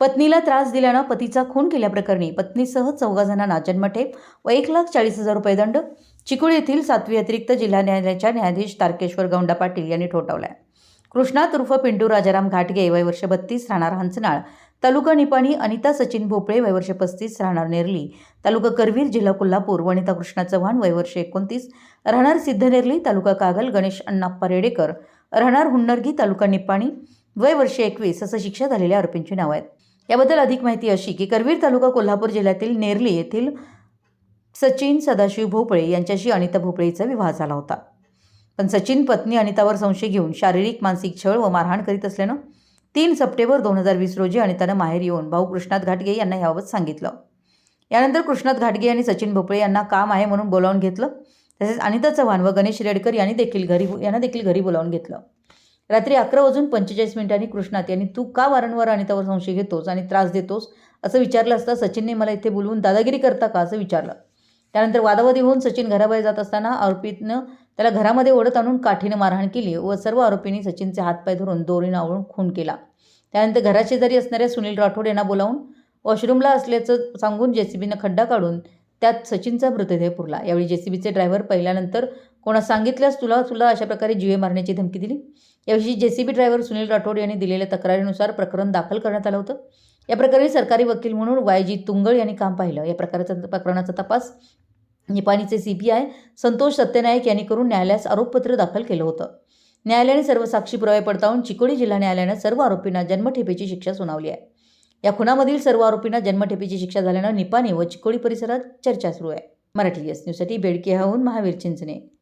पत्नीला त्रास दिल्यानं पतीचा खून केल्याप्रकरणी पत्नीसह चौघा जणांना जन्मठेप व एक लाख चाळीस हजार रुपये दंड चिकूळ येथील सातवी अतिरिक्त जिल्हा न्यायालयाच्या न्यायाधीश तारकेश्वर गौंडा पाटील यांनी ठोठवला आहे कृष्णा तुर्फ पिंटू राजाराम घाटगे वय वर्ष बत्तीस राहणार हंचनाळ तालुका निपाणी अनिता सचिन भोपळे वय वर्ष पस्तीस राहणार नेरली तालुका करवीर जिल्हा कोल्हापूर वनिता कृष्णा चव्हाण वय वर्ष एकोणतीस राहणार सिद्धनेरली तालुका कागल गणेश अण्णाप्पा रेडेकर राहणार हुन्नरगी तालुका निपाणी वय वर्ष एकवीस असं शिक्षा झालेल्या आरोपींची नावं आहेत. याबद्दल अधिक माहिती अशी की करवीर तालुका कोल्हापूर जिल्ह्यातील नेरली येथील सचिन सदाशिव भोपळे यांच्याशी अनिता भोपळेचा विवाह झाला होता. पण सचिन पत्नी अनितावर संशय घेऊन शारीरिक मानसिक छळ व मारहाण करीत असल्यानं तीन सप्टेंबर दोन हजार वीस रोजी अनितानं माहेर येऊन भाऊ कृष्णात घाटगे यांना याबाबत सांगितलं. यानंतर कृष्णात घाटगे आणि सचिन भोपळे यांना काम आहे म्हणून बोलावून घेतलं. तसेच अनिता चव्हाण व गणेश रेडकर यांनी देखील घरी यांना देखील घरी बोलावून घेतलं. रात्री अकरा वाजून पंचेचाळीस मिनिटांनी कृष्णात यांनी तू का वारंवार अनितावर संशय घेतोस आणि त्रास देतोस? असं विचारलं असता सचिनने मला इथे बोलवून दादागिरी करता का? असं विचारलं. त्यानंतर वादावादी होऊन सचिन घराबाहेर जात असताना आरोपीनं त्याला घरामध्ये ओढत आणून काठीनं मारहाण केली व सर्व आरोपींनी सचिनचे हातपाय धरून दोरीनं आवळून खून केला. त्यानंतर घराशेजारी असणाऱ्या सुनील राठोड यांना बोलावून वॉशरूमला असल्याचं सांगून जेसीबीनं खड्डा काढून त्यात सचिनचा मृतदेह पुरला. यावेळी जेसीबीचे ड्रायव्हर पहिल्यानंतर कोणा सांगितल्यास तुला तुला अशा प्रकारे जीवे मारण्याची धमकी दिली? याविषयी J C B driver Sunil Rathod यांनी दिलेल्या तक्रारीनुसार प्रकरण दाखल करण्यात आलं होतं. या प्रकरणी सरकारी वकील म्हणून वाय जी तुंगळ यांनी काम पाहिलं. या प्रकाराचा प्रकरणाचा तपास निपाणीचे C P I Santosh Satyanayak यांनी करून न्यायालयास आरोपपत्र दाखल केलं होतं. न्यायालयाने सर्व साक्षी पुरावे पडताळून चिकोडी जिल्हा न्यायालयानं सर्व आरोपींना जन्मठेपेची शिक्षा सुनावली आहे. या खुनामधील सर्व आरोपींना जन्मठेपेची शिक्षा झाल्यानं निपाणी व चिकोडी परिसरात चर्चा सुरू आहे. मराठी एस न्यूजसाठी बेडकेहाहून महावीर चिंचणे.